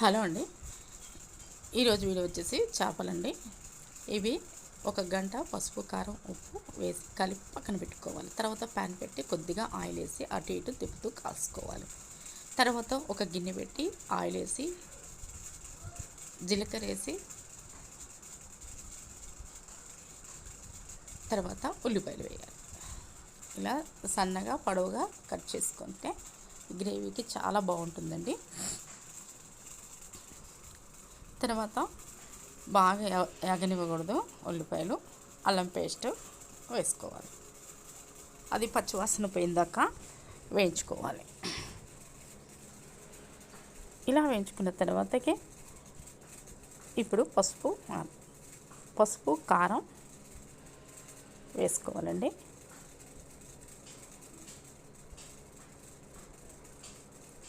Hello అండి. ఈరోజు video వచ్చేసి చేపలండి. ఇవి ఒక గంట పసుపు కారం ఉప్పు వేసి కలిపి పక్కన పెట్టుకోవాలి. తర్వాత ప్యాన్ పెట్టి కొద్దిగా ఆయిల్ వేసి అటు ఇటు తిప్పుతూ కాల్చుకోవాలి. తర్వాత ఒక గిన్నె పెట్టి ఆయిల్ వేసి జీలకర్ర వేసి తర్వాత ఉల్లిపాయలు వేయాలి. ఇలా సన్నగా పొడవుగా కట్ చేసుకుంటే గ్రేవీకి చాలా బాగుంటుందండి. తర్వాత బాగా ఎగనివ్వకూడదు ఉల్లిపాయలు అల్లం పేస్ట్ వేసుకోవాలి. అది పచ్చివాసన పోయిందాక వేయించుకోవాలి. ఇలా వేయించుకున్న తర్వాతకి ఇప్పుడు పసుపు పసుపు కారం వేసుకోవాలండి.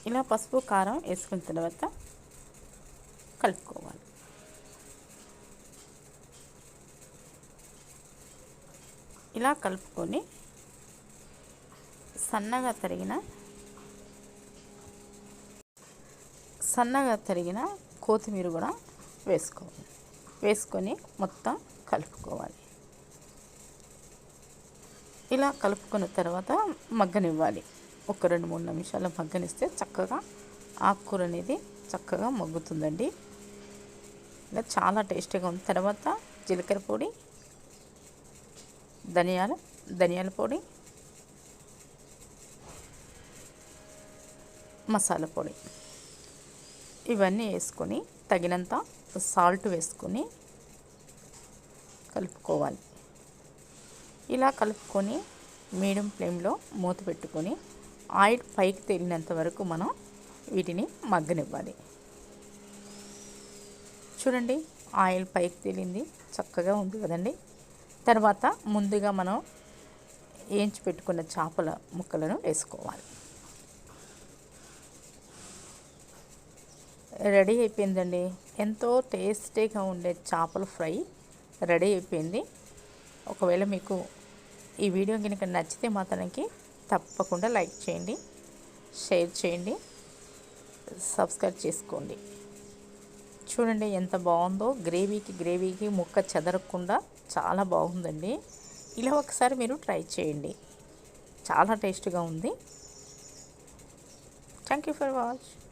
ఇలా పసుపు కారం వేసుకున్న తర్వాత కలుపుకోవాలి. ఇలా కలుపుకొని సన్నగా తరిగిన సన్నగా తరిగిన కొత్తిమీర కూడా వేసుకోవాలి. వేసుకొని మొత్తం కలుపుకోవాలి. ఇలా కలుపుకున్న తర్వాత మగ్గనివ్వాలి. ఒక రెండు మూడు నిమిషాలు మగ్గనిస్తే చక్కగా ఆకుకూర అనేది చక్కగా మగ్గుతుందండి. ఇలా చాలా టేస్టీగా ఉంది. తర్వాత జీలకర్ర పొడి ధనియాల ధనియాల పొడి మసాలా పొడి. ఇవన్నీ వేసుకొని తగినంత సాల్ట్ వేసుకొని కలుపుకోవాలి. ఇలా కలుపుకొని మీడియం ఫ్లేమ్లో మూత పెట్టుకొని ఆయిల్ పైకి తేలినంత వరకు మనం వీటిని మగ్గనివ్వాలి. చూడండి ఆయిల్ పైకి తేలింది చక్కగా ఉంది కదండి. తర్వాత ముందుగా మనం వేయించి పెట్టుకున్న చేపల ముక్కలను వేసుకోవాలి. రెడీ అయిపోయిందండి. ఎంతో టేస్టీగా ఉండే చేపల ఫ్రై రెడీ అయిపోయింది. ఒకవేళ మీకు ఈ వీడియో కనుక నచ్చితే మాత్రానికి తప్పకుండా లైక్ చేయండి షేర్ చేయండి సబ్స్క్రైబ్ చేసుకోండి. చూడండి ఎంత బాగుందో. గ్రేవీకి గ్రేవీకి ముక్క చెదరకుండా చాలా బాగుందండి. ఇలా ఒకసారి మీరు ట్రై చేయండి. చాలా టేస్ట్గా ఉంది. Thank you for watch.